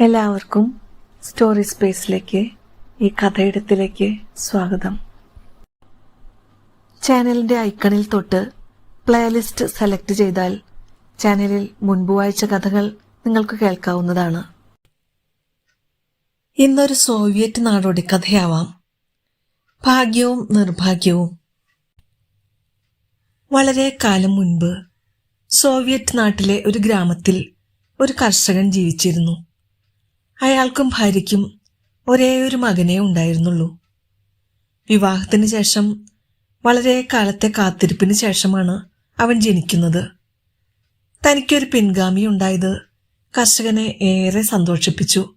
എല്ലാവർക്കും സ്റ്റോറി സ്പേസിലേക്ക് ഈ കഥയിടത്തിലേക്ക് സ്വാഗതം. ചാനലിന്റെ ഐക്കണിൽ തൊട്ട് പ്ലേലിസ്റ്റ് സെലക്ട് ചെയ്താൽ ചാനലിൽ മുൻപ് വായിച്ച കഥകൾ നിങ്ങൾക്ക് കേൾക്കാവുന്നതാണ്. ഇന്നൊരു സോവിയറ്റ് നാടോടി കഥയാവാം. ഭാഗ്യവും നിർഭാഗ്യവും. വളരെ കാലം മുൻപ് സോവിയറ്റ് നാട്ടിലെ ഒരു ഗ്രാമത്തിൽ ഒരു കർഷകൻ ജീവിച്ചിരുന്നു. അയാൾക്കും ഭാര്യയ്ക്കും ഒരേ ഒരു മകനേ ഉണ്ടായിരുന്നുള്ളൂ. വിവാഹത്തിന് ശേഷം വളരെ കാലത്തെ കാത്തിരിപ്പിന് ശേഷമാണ് അവൻ ജനിക്കുന്നത്. തനിക്കൊരു പിൻഗാമി ഉണ്ടായത് കർഷകനെ ഏറെ സന്തോഷിപ്പിച്ചു.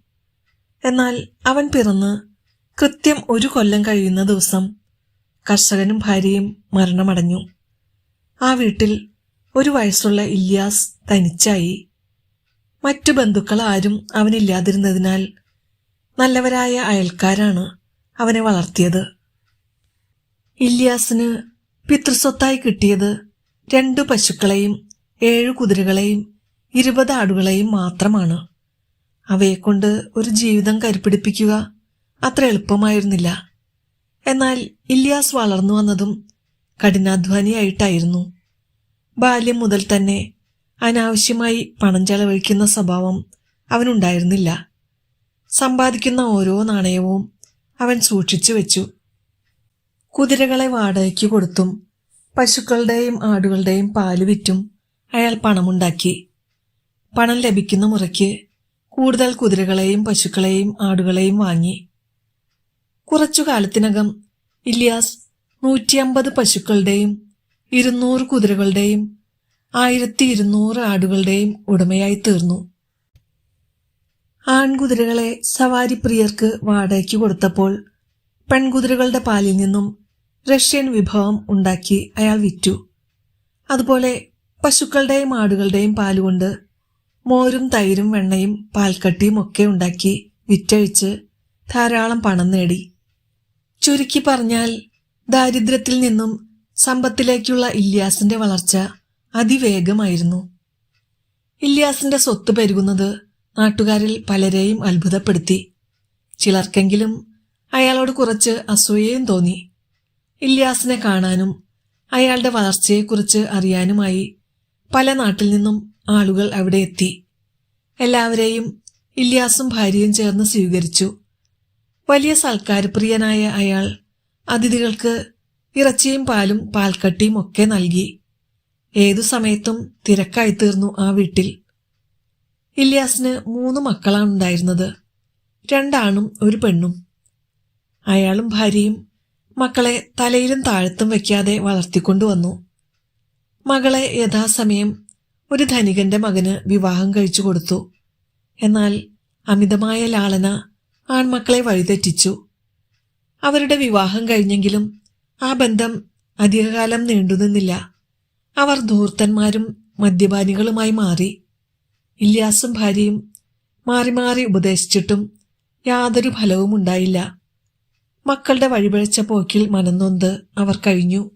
എന്നാൽ അവൻ പിറന്ന് കൃത്യം ഒരു കൊല്ലം കഴിയുന്ന ദിവസം കർഷകനും ഭാര്യയും മരണമടഞ്ഞു. ആ വീട്ടിൽ ഒരു വയസ്സുള്ള ഇല്യാസ് തനിച്ചായി. മറ്റു ബന്ധുക്കൾ ആരും അവനില്ലാതിരുന്നതിനാൽ നല്ലവരായ അയൽക്കാരാണ് അവനെ വളർത്തിയത്. ഇല്യാസിന് പിതൃസ്വത്തായി കിട്ടിയത് രണ്ടു പശുക്കളെയും ഏഴു കുതിരകളെയും ഇരുപത് ആടുകളെയും മാത്രമാണ്. അവയെക്കൊണ്ട് ഒരു ജീവിതം കരുപിടിപ്പിക്കുക അത്ര എളുപ്പമായിരുന്നില്ല. എന്നാൽ ഇല്യാസ് വളർന്നു വന്നതും കഠിനാധ്വാനിയായിട്ടായിരുന്നു. ബാല്യം മുതൽ തന്നെ അനാവശ്യമായി പണം ചെലവഴിക്കുന്ന സ്വഭാവം അവനുണ്ടായിരുന്നില്ല. സമ്പാദിക്കുന്ന ഓരോ നാണയവും അവൻ സൂക്ഷിച്ചു വെച്ചു. കുതിരകളെ വാടകയ്ക്ക് കൊടുത്തും പശുക്കളുടെയും ആടുകളുടെയും പാൽ വിറ്റും അയാൾ പണമുണ്ടാക്കി. പണം ലഭിക്കുന്ന മുറയ്ക്ക് കൂടുതൽ കുതിരകളെയും പശുക്കളെയും ആടുകളെയും വാങ്ങി. കുറച്ചു കാലത്തിനകം ഇലിയാസ് നൂറ്റിയമ്പത് പശുക്കളുടെയും ഇരുന്നൂറ് കുതിരകളുടെയും ആയിരത്തി ഇരുന്നൂറ് ആടുകളുടെയും ഉടമയായി തീർന്നു ആൺകുതിരകളെ സവാരി പ്രിയർക്ക് വാടകയ്ക്ക് കൊടുത്തപ്പോൾ പെൺകുതിരകളുടെ പാലിൽ നിന്നും റഷ്യൻ വിഭവം ഉണ്ടാക്കി അയാൾ വിറ്റു. അതുപോലെ പശുക്കളുടെയും ആടുകളുടെയും പാലുകൊണ്ട് മോരും തൈരും വെണ്ണയും പാൽക്കട്ടിയും ഒക്കെ ഉണ്ടാക്കി വിറ്റഴിച്ച് ധാരാളം പണം നേടി. ചുരുക്കി പറഞ്ഞാൽ ദാരിദ്ര്യത്തിൽ നിന്നും സമ്പത്തിലേക്കുള്ള ഇല്യാസിന്റെ വളർച്ച അതിവേഗമായിരുന്നു. ഇല്യാസിന്റെ സ്വത്ത് പെരുകുന്നത് നാട്ടുകാരിൽ പലരെയും അത്ഭുതപ്പെടുത്തി. ചിലർക്കെങ്കിലും അയാളോട് കുറച്ച് അസൂയയും തോന്നി. ഇല്യാസിനെ കാണാനും അയാളുടെ വളർച്ചയെക്കുറിച്ച് അറിയാനുമായി പല നാട്ടിൽ നിന്നും ആളുകൾ അവിടെ എത്തി. എല്ലാവരെയും ഇല്യാസും ഭാര്യയും ചേർന്ന് സ്വീകരിച്ചു. വലിയ സൽക്കാരപ്രിയനായ അയാൾ അതിഥികൾക്ക് ഇറച്ചിയും പാലും പാൽക്കട്ടിയും ഒക്കെ നൽകി. ഏതു സമയത്തും തിരക്കായി തീർന്നു ആ വീട്ടിൽ. ഇല്യാസിന് മൂന്ന് മക്കളാണ് ഉണ്ടായിരുന്നത് രണ്ടാണും ഒരു പെണ്ണും. അയാളും ഭാര്യയും മക്കളെ തലയിലും താഴത്തും വയ്ക്കാതെ വളർത്തിക്കൊണ്ടുവന്നു. മകളെ യഥാസമയം ഒരു ധനികന്റെ മകന് വിവാഹം കഴിച്ചു കൊടുത്തു. എന്നാൽ അമിതമായ ലാളന ആൺമക്കളെ വഴിതെറ്റിച്ചു. അവരുടെ വിവാഹം കഴിഞ്ഞെങ്കിലും ആ ബന്ധം അധികകാലം നീണ്ടുനിന്നില്ല. അവർ ധൂർത്തന്മാരും മദ്യപാനികളുമായി മാറി. ഇല്യാസും ഭാര്യയും മാറി മാറി ഉപദേശിച്ചിട്ടും യാതൊരു ഫലവും ഉണ്ടായില്ല. മക്കളുടെ വഴിപഴച്ച പോക്കിൽ മനന്നൊന്ത് അവർ കഴിഞ്ഞു.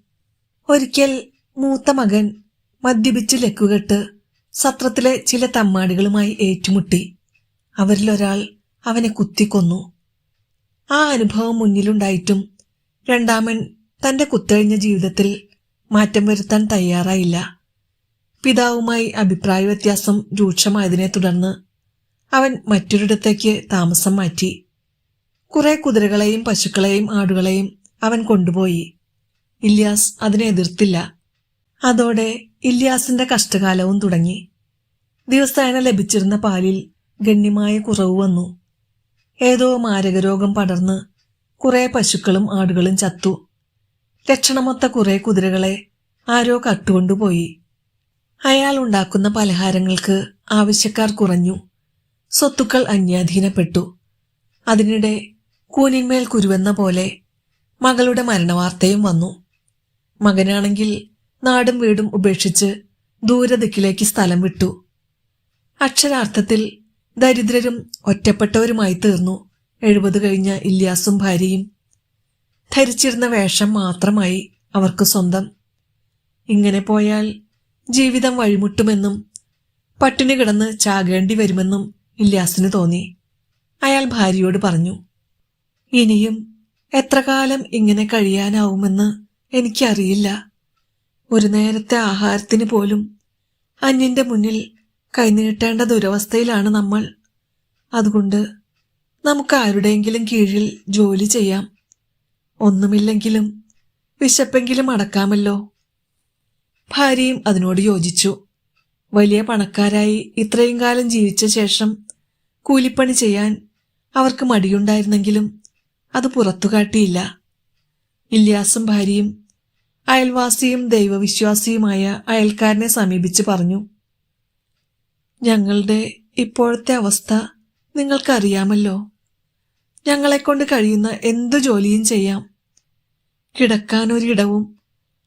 ഒരിക്കൽ മൂത്ത മകൻ മദ്യപിച്ച് ലക്കുകെട്ട് സത്രത്തിലെ ചില തമ്മാടികളുമായി ഏറ്റുമുട്ടി. അവരിലൊരാൾ അവനെ കുത്തിക്കൊന്നു. ആ അനുഭവം മുന്നിലുണ്ടായിട്ടും രണ്ടാമൻ തന്റെ കുത്തഴിഞ്ഞ ജീവിതത്തിൽ മാറ്റം വരുത്താൻ തയ്യാറായില്ല. പിതാവുമായി അഭിപ്രായ വ്യത്യാസം രൂക്ഷമായതിനെ തുടർന്ന് അവൻ മറ്റൊരിടത്തേക്ക് താമസം മാറ്റി. കുറെ കുതിരകളെയും പശുക്കളെയും ആടുകളെയും അവൻ കൊണ്ടുപോയി. ഇല്യാസ് അതിനെ എതിർത്തില്ല. അതോടെ ഇല്യാസിന്റെ കഷ്ടകാലവും തുടങ്ങി. ദിവസേന ലഭിച്ചിരുന്ന പാലിൽ ഗണ്യമായ കുറവ് വന്നു. ഏതോ മാരകരോഗം പടർന്ന് കുറെ പശുക്കളും ആടുകളും ചത്തു. ലക്ഷണമൊത്ത കുറെ കുതിരകളെ ആരോ കട്ടുകൊണ്ടുപോയി. അയാൾ ഉണ്ടാക്കുന്ന പലഹാരങ്ങൾക്ക് ആവശ്യക്കാർ കുറഞ്ഞു. സ്വത്തുക്കൾ അന്യാധീനപ്പെട്ടു. അതിനിടെ കൂനിന്മേൽ കുരുവെന്ന പോലെ മകളുടെ മരണവാർത്തയും വന്നു. മകനാണെങ്കിൽ നാടും വീടും ഉപേക്ഷിച്ച് ദൂരദിക്കിലേക്ക് സ്ഥലം വിട്ടു. അക്ഷരാർത്ഥത്തിൽ ദരിദ്രരും ഒറ്റപ്പെട്ടവരുമായി തീർന്നു എഴുപത് കഴിഞ്ഞ ഇല്യാസും ഭാര്യയും ധരിച്ചിരുന്ന വേഷം മാത്രമായി അവർക്ക് സ്വന്തം. ഇങ്ങനെ പോയാൽ ജീവിതം വഴിമുട്ടുമെന്നും പട്ടിണി കിടന്ന് ചാകേണ്ടി വരുമെന്നും ഇല്യാസിന് തോന്നി. അയാൾ ഭാര്യയോട് പറഞ്ഞു ഇനിയും എത്ര കാലം ഇങ്ങനെ കഴിയാനാവുമെന്ന് എനിക്കറിയില്ല. ഒരു നേരത്തെ ആഹാരത്തിന് പോലും അന്യന്റെ മുന്നിൽ കൈനീട്ടേണ്ട ദുരവസ്ഥയിലാണ് നമ്മൾ. അതുകൊണ്ട് നമുക്ക് ആരുടെയെങ്കിലും കീഴിൽ ജോലി ചെയ്യാം. ഒന്നുമില്ലെങ്കിലും വിശപ്പെങ്കിലും അടക്കാമല്ലോ. ഭാര്യയും അതിനോട് യോജിച്ചു. വലിയ പണക്കാരായി ഇത്രയും കാലം ജീവിച്ച ശേഷം കൂലിപ്പണി ചെയ്യാൻ അവർക്ക് മടിയുണ്ടായിരുന്നെങ്കിലും അത് പുറത്തുകാട്ടിയില്ല. ഇല്യാസും ഭാര്യയും അയൽവാസിയും ദൈവവിശ്വാസിയുമായ അയൽക്കാരനെ സമീപിച്ച് പറഞ്ഞു ഞങ്ങളുടെ ഇപ്പോഴത്തെ അവസ്ഥ നിങ്ങൾക്കറിയാമല്ലോ. ഞങ്ങളെക്കൊണ്ട് കഴിയുന്ന എന്ത് ജോലിയും ചെയ്യാം. കിടക്കാനൊരിടവും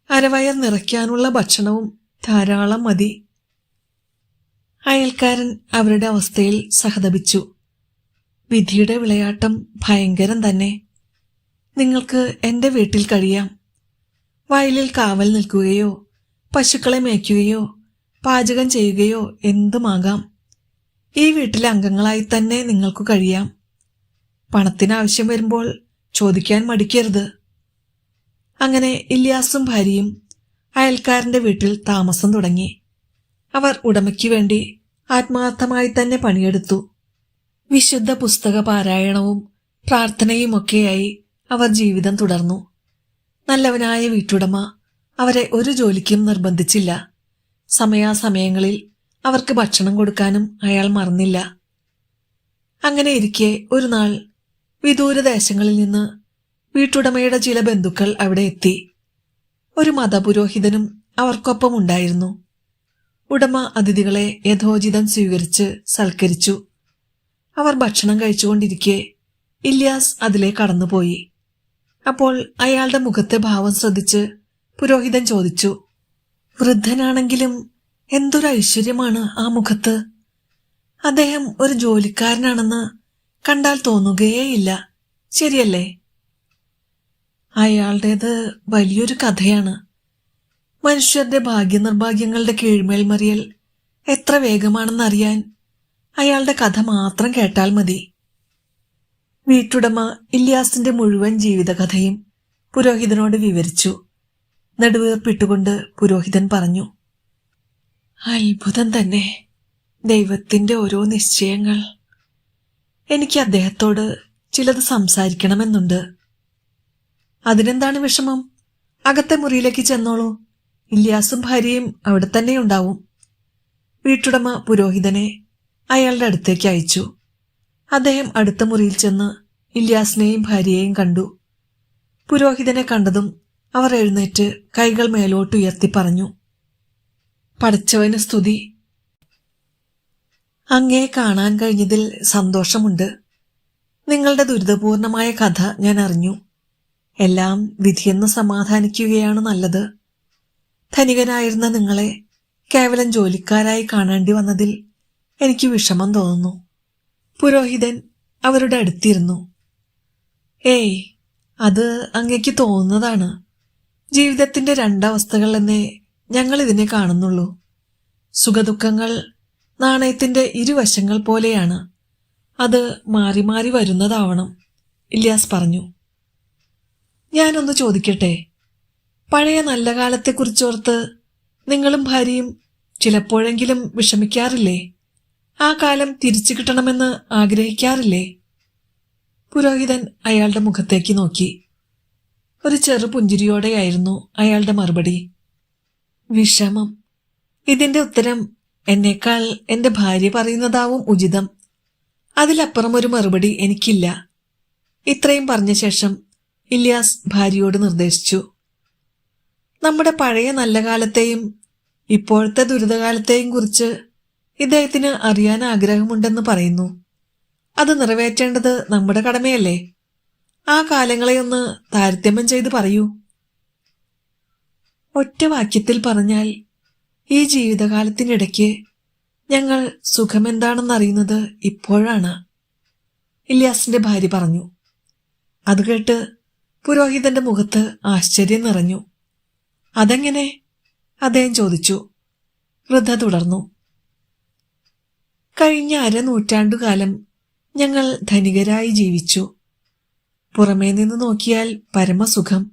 അരവയർ നിറയ്ക്കാനുള്ള ഭക്ഷണവും ധാരാളം മതി. അയൽക്കാരൻ അവരുടെ അവസ്ഥയിൽ സഹതപിച്ചു. വിധിയുടെ വിളയാട്ടം ഭയങ്കരം തന്നെ. നിങ്ങൾക്ക് എന്റെ വീട്ടിൽ കഴിയാം. വയലിൽ കാവൽ നിൽക്കുകയോ പശുക്കളെ മേയ്ക്കുകയോ പാചകം ചെയ്യുകയോ എന്തുമാകാം. ഈ വീട്ടിലെ അംഗങ്ങളായി തന്നെ നിങ്ങൾക്ക് കഴിയാം. പണത്തിന് ആവശ്യം വരുമ്പോൾ ചോദിക്കാൻ മടിക്കരുത്. അങ്ങനെ ഇല്യാസും ഭാര്യയും അയൽക്കാരന്റെ വീട്ടിൽ താമസം തുടങ്ങി. അവർ ഉടമയ്ക്ക് വേണ്ടി ആത്മാർത്ഥമായി തന്നെ പണിയെടുത്തു. വിശുദ്ധ പുസ്തക പാരായണവും പ്രാർത്ഥനയുമൊക്കെയായി അവർ ജീവിതം തുടർന്നു. നല്ലവനായ വീട്ടുടമ അവരെ ഒരു ജോലിക്കും നിർബന്ധിച്ചില്ല. സമയാസമയങ്ങളിൽ അവർക്ക് ഭക്ഷണം കൊടുക്കാനും അയാൾ മറന്നില്ല. അങ്ങനെ ഇരിക്കെ ഒരു നാൾ വിദൂര ദേശങ്ങളിൽ നിന്ന് വീട്ടുടമയുടെ ചില ബന്ധുക്കൾ അവിടെ എത്തി. ഒരു മതപുരോഹിതനും അവർക്കൊപ്പം ഉണ്ടായിരുന്നു ഉടമ അതിഥികളെ യഥോചിതം സ്വീകരിച്ച് സൽക്കരിച്ചു. അവർ ഭക്ഷണം കഴിച്ചുകൊണ്ടിരിക്കെ ഇല്യാസ് അതിലെ കടന്നുപോയി. അപ്പോൾ അയാളുടെ മുഖത്തെ ഭാവം ശ്രദ്ധിച്ച് പുരോഹിതൻ ചോദിച്ചു വൃദ്ധനാണെങ്കിലും എന്തൊരു ഐശ്വര്യമാണ് ആ മുഖത്ത്? അദ്ദേഹം ഒരു ജോലിക്കാരനാണെന്ന് കണ്ടാൽ തോന്നുകയേയില്ല. ശരിയല്ലേ? അയാളുടേത് വലിയൊരു കഥയാണ്. മനുഷ്യരുടെ ഭാഗ്യനിർഭാഗ്യങ്ങളുടെ കീഴ്മേൽ മറിയൽ എത്ര വേഗമാണെന്നറിയാൻ അയാളുടെ കഥ മാത്രം കേട്ടാൽ മതി. വീട്ടുടമ ഇല്യാസിന്റെ മുഴുവൻ ജീവിതകഥയും പുരോഹിതനോട് വിവരിച്ചു. നെടുവേർപ്പിട്ടുകൊണ്ട് പുരോഹിതൻ പറഞ്ഞു അത്ഭുതം തന്നെ. ദൈവത്തിന്റെ ഓരോ നിശ്ചയങ്ങൾ എനിക്ക് അദ്ദേഹത്തോട് ചിലത് സംസാരിക്കണമെന്നുണ്ട്. അതിനെന്താണ് വിഷമം? അകത്തെ മുറിയിലേക്ക് ചെന്നോളൂ. ഇല്യാസും ഭാര്യയും അവിടെ തന്നെ ഉണ്ടാവും വീട്ടുടമ പുരോഹിതനെ അയാളുടെ അടുത്തേക്ക് അയച്ചു. അദ്ദേഹം അടുത്ത മുറിയിൽ ചെന്ന് ഇല്യാസിനെയും ഭാര്യയെയും കണ്ടു. പുരോഹിതനെ കണ്ടതും അവർ എഴുന്നേറ്റ് കൈകൾ മേലോട്ട് ഉയർത്തി പറഞ്ഞു പഠിച്ചവന് സ്തുതി. അങ്ങേ കാണാൻ കഴിഞ്ഞതിൽ സന്തോഷമുണ്ട്. നിങ്ങളുടെ ദുരിതപൂർണമായ കഥ ഞാൻ അറിഞ്ഞു. എല്ലാം വിധിയെന്ന് സമാധാനിക്കുകയാണ് നല്ലത്. ധനികനായിരുന്ന നിങ്ങളെ കേവലം ജോലിക്കാരായി കാണേണ്ടി വന്നതിൽ എനിക്ക് വിഷമം തോന്നുന്നു. പുരോഹിതൻ അവരുടെ അടുത്തിരുന്നു. ഏയ് അത് അങ്ങയ്ക്ക് തോന്നുന്നതാണ്. ജീവിതത്തിന്റെ രണ്ടവസ്ഥകൾ എന്നേ ഞങ്ങൾ ഇതിനെ കാണുന്നുള്ളൂ. സുഖദുഃഖങ്ങൾ നാണയത്തിന്റെ ഇരുവശങ്ങൾ പോലെയാണ്. അത് മാറി മാറി വരുന്നതാവണം. ഇല്യാസ് പറഞ്ഞു. ഞാനൊന്ന് ചോദിക്കട്ടെ? പഴയ നല്ല കാലത്തെക്കുറിച്ചോർത്ത് നിങ്ങളും ഭാര്യയും ചിലപ്പോഴെങ്കിലും വിഷമിക്കാറില്ലേ? ആ കാലം തിരിച്ചു കിട്ടണമെന്ന് ആഗ്രഹിക്കാറില്ലേ? പുരോഹിതൻ അയാളുടെ മുഖത്തേക്ക് നോക്കി. ഒരു ചെറു പുഞ്ചിരിയോടെയായിരുന്നു അയാളുടെ മറുപടി. വിഷമം. ഇതിന്റെ ഉത്തരം എന്നേക്കാൾ എന്റെ ഭാര്യ പറയുന്നതാവും ഉചിതം. അതിലപ്പുറം ഒരു മറുപടി എനിക്കില്ല. ഇത്രയും പറഞ്ഞ ശേഷം ഇല്യാസ് ഭാര്യയോട് നിർദ്ദേശിച്ചു. നമ്മുടെ പഴയ നല്ല കാലത്തെയും ഇപ്പോഴത്തെ ദുരിതകാലത്തെയും കുറിച്ച് ഇദ്ദേഹത്തിന് അറിയാൻ ആഗ്രഹമുണ്ടെന്ന് പറയുന്നു. അത് നിറവേറ്റേണ്ടത് നമ്മുടെ കടമയല്ലേ? ആ കാലങ്ങളെയൊന്ന് താരതമ്യം ചെയ്ത് പറയൂ. ഒറ്റ വാക്യത്തിൽ പറഞ്ഞാൽ ഈ ജീവിതകാലത്തിനിടയ്ക്ക് ഞങ്ങൾ സുഖമെന്താണെന്നറിയുന്നത് ഇപ്പോഴാണ്. ഇല്യാസിന്റെ ഭാര്യ പറഞ്ഞു. അത് കേട്ട് പുരോഹിതന്റെ മുഖത്ത് ആശ്ചര്യം നിറഞ്ഞു. അതെങ്ങനെ? അദ്ദേഹം ചോദിച്ചു. വൃദ്ധ തുടർന്നു. കഴിഞ്ഞ അരനൂറ്റാണ്ടുകാലം ഞങ്ങൾ ധനികരായി ജീവിച്ചു. പുറമേ നിന്ന് നോക്കിയാൽ പരമസുഖം.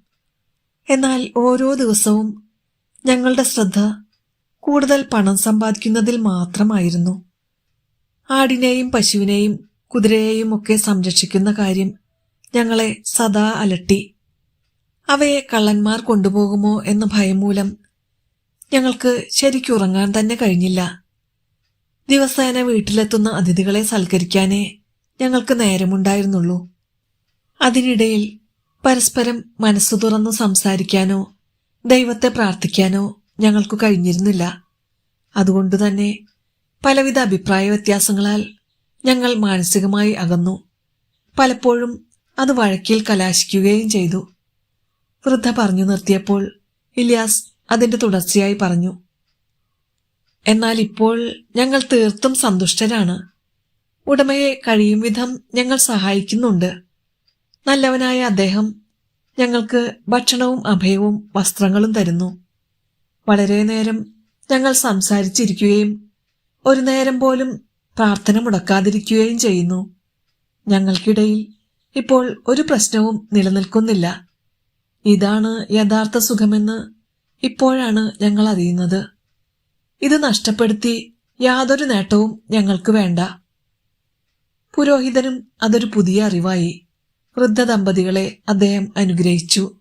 എന്നാൽ ഓരോ ദിവസവും ഞങ്ങളുടെ ശ്രദ്ധ കൂടുതൽ പണം സമ്പാദിക്കുന്നതിൽ മാത്രമായിരുന്നു. ആടിനെയും പശുവിനെയും കുതിരയെയും ഒക്കെ സംരക്ഷിക്കുന്ന കാര്യം ഞങ്ങളെ സദാ അലട്ടി. അവയെ കള്ളന്മാർ കൊണ്ടുപോകുമോ എന്ന ഭയം മൂലം ഞങ്ങൾക്ക് ശരിക്കുറങ്ങാൻ തന്നെ കഴിഞ്ഞില്ല. ദിവസേന വീട്ടിലെത്തുന്ന അതിഥികളെ സൽക്കരിക്കാനേ ഞങ്ങൾക്ക് നേരമുണ്ടായിരുന്നുള്ളൂ. അതിനിടയിൽ പരസ്പരം മനസ്സു തുറന്ന് സംസാരിക്കാനോ ദൈവത്തെ പ്രാർത്ഥിക്കാനോ ഞങ്ങൾക്ക് കഴിഞ്ഞിരുന്നില്ല. അതുകൊണ്ട് തന്നെ പലവിധ അഭിപ്രായ വ്യത്യാസങ്ങളാൽ ഞങ്ങൾ മാനസികമായി അകന്നു. പലപ്പോഴും അത് വഴക്കിൽ കലാശിക്കുകയും ചെയ്തു. വൃദ്ധ പറഞ്ഞു നിർത്തിയപ്പോൾ ഇലിയാസ് അതിന്റെ തുടർച്ചയായി പറഞ്ഞു എന്നാൽ ഇപ്പോൾ ഞങ്ങൾ തീർത്തും സന്തുഷ്ടരാണ്. ഉടമയെ കഴിയും വിധം ഞങ്ങൾ സഹായിക്കുന്നുണ്ട്. നല്ലവനായ അദ്ദേഹം ഞങ്ങൾക്ക് ഭക്ഷണവും അഭയവും വസ്ത്രങ്ങളും തരുന്നു. വളരെ നേരം ഞങ്ങൾ സംസാരിച്ചിരിക്കുകയും ഒരു നേരം പോലും പ്രാർത്ഥന മുടക്കാതിരിക്കുകയും ചെയ്യുന്നു. ഞങ്ങൾക്കിടയിൽ ഇപ്പോൾ ഒരു പ്രശ്നവും നിലനിൽക്കുന്നില്ല. ഇതാണ് യഥാർത്ഥ സുഖമെന്ന് ഇപ്പോഴാണ് ഞങ്ങൾ അറിയുന്നത്. ഇത് നഷ്ടപ്പെടുത്തി യാതൊരു നേട്ടവും ഞങ്ങൾക്ക് വേണ്ട. പുരോഹിതനും അതൊരു പുതിയ അറിവായി. വൃദ്ധ ദമ്പതികളെ അദ്ദേഹം അനുഗ്രഹിച്ചു.